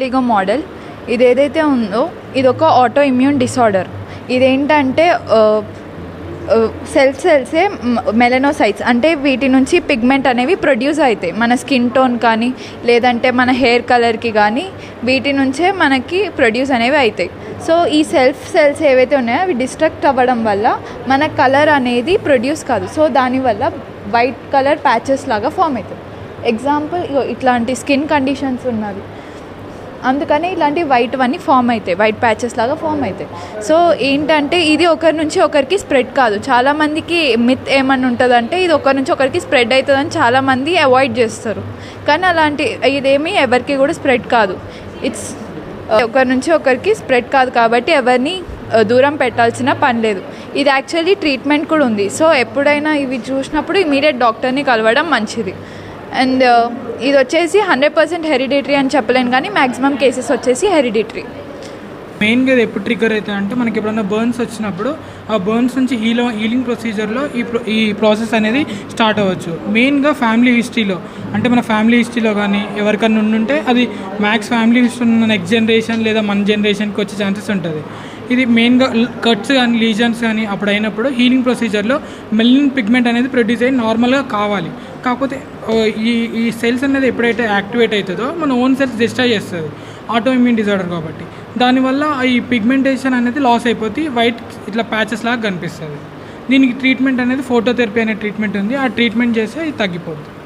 LIGO model. ఇది ఏదైతే ఉందో ఇది ఒక ఆటో ఇమ్యూన్ డిసార్డర్ ఇదేంటంటే సెల్ సెల్సే మెలనోసైట్స్ అంటే వీటి నుంచి పిగ్మెంట్ అనేవి ప్రొడ్యూస్ అవుతాయి. మన స్కిన్ టోన్ కానీ లేదంటే మన హెయిర్ కలర్కి కానీ వీటి నుంచే మనకి ప్రొడ్యూస్ అనేవి అవుతాయి. సో ఈ సెల్ఫ్ సెల్స్ ఏవైతే ఉన్నాయో అవి డిస్ట్రక్ట్ అవ్వడం వల్ల మన కలర్ అనేది ప్రొడ్యూస్ కాదు. సో దానివల్ల వైట్ కలర్ ప్యాచెస్ లాగా ఫామ్ అవుతుంది ఎగ్జాంపుల్ ఇట్లాంటి స్కిన్ కండిషన్స్ ఉన్నవి అందుకని ఇలాంటి వైట్ అన్నీ ఫామ్ అవుతాయి. వైట్ ప్యాచెస్ లాగా ఫామ్ అవుతాయి. సో ఏంటంటే ఇది ఒకరి నుంచి ఒకరికి స్ప్రెడ్ కాదు. చాలామందికి మిత్ ఏమని ఉంటుందంటే ఇది ఒకరి నుంచి ఒకరికి స్ప్రెడ్ అవుతుందని చాలామంది అవాయిడ్ చేస్తారు. కానీ అలాంటి ఇదేమీ ఎవరికి కూడా స్ప్రెడ్ కాదు. ఇట్స్ ఒకరి నుంచి ఒకరికి స్ప్రెడ్ కాదు కాబట్టి ఎవరిని దూరం పెట్టాల్సిన పని లేదు. ఇది యాక్చువల్లీ ట్రీట్మెంట్ కూడా ఉంది. సో ఎప్పుడైనా ఇవి చూసినప్పుడు ఇమీడియట్ డాక్టర్ని కలవడం మంచిది. అండ్ uh, ఇది వచ్చేసి హండ్రెడ్ పర్సెంట్ హెరిడిటరీ అని చెప్పలేను కానీ మ్యాక్సిమం కేసెస్ వచ్చేసి హెరిడిటరీ. మెయిన్గా ఇది ఎప్పుడు ట్రిగర్ అవుతుంది అంటే మనకి ఎప్పుడైనా బర్న్స్ వచ్చినప్పుడు ఆ బర్న్స్ నుంచి హీలో హీలింగ్ ప్రొసీజర్లో ఈ ప్రో- ఈ ప్రాసెస్ అనేది స్టార్ట్ అవ్వచ్చు. మెయిన్గా ఫ్యామిలీ హిస్టరీలో అంటే మన ఫ్యామిలీ హిస్టరీలో కానీ ఎవరికన్నా ఉండుంటే అది మ్యాక్స్ ఫ్యామిలీ హిస్టరీ ఉన్న నెక్స్ట్ జనరేషన్ లేదా మన జనరేషన్కి వచ్చే ఛాన్సెస్ ఉంటుంది. ఇది మెయిన్గా కట్స్ కానీ లీజన్స్ కానీ అప్పుడు అయినప్పుడు హీలింగ్ ప్రొసీజర్లో మెల్లిన్ పిగ్మెంట్ అనేది ప్రొడ్యూస్ అయ్యి నార్మల్గా కావాలి. కాకపోతే ఈ ఈ సెల్స్ అనేది ఎప్పుడైతే యాక్టివేట్ అవుతుందో మన ఓన్ సెల్స్ డిస్ట్రాయ్ చేస్తుంది. ఆటో ఇమ్యూన్ డిజార్డర్ కాబట్టి. దానివల్ల ఈ పిగ్మెంటేషన్ అనేది లాస్ అయిపోతే వైట్ ఇట్లా ప్యాచెస్ లాగా కనిపిస్తుంది. దీనికి ట్రీట్మెంట్ అనేది ఫోటోథెరపీ అనే ట్రీట్మెంట్ ఉంది. ఆ ట్రీట్మెంట్ చేస్తే ఇది తగ్గిపోతుంది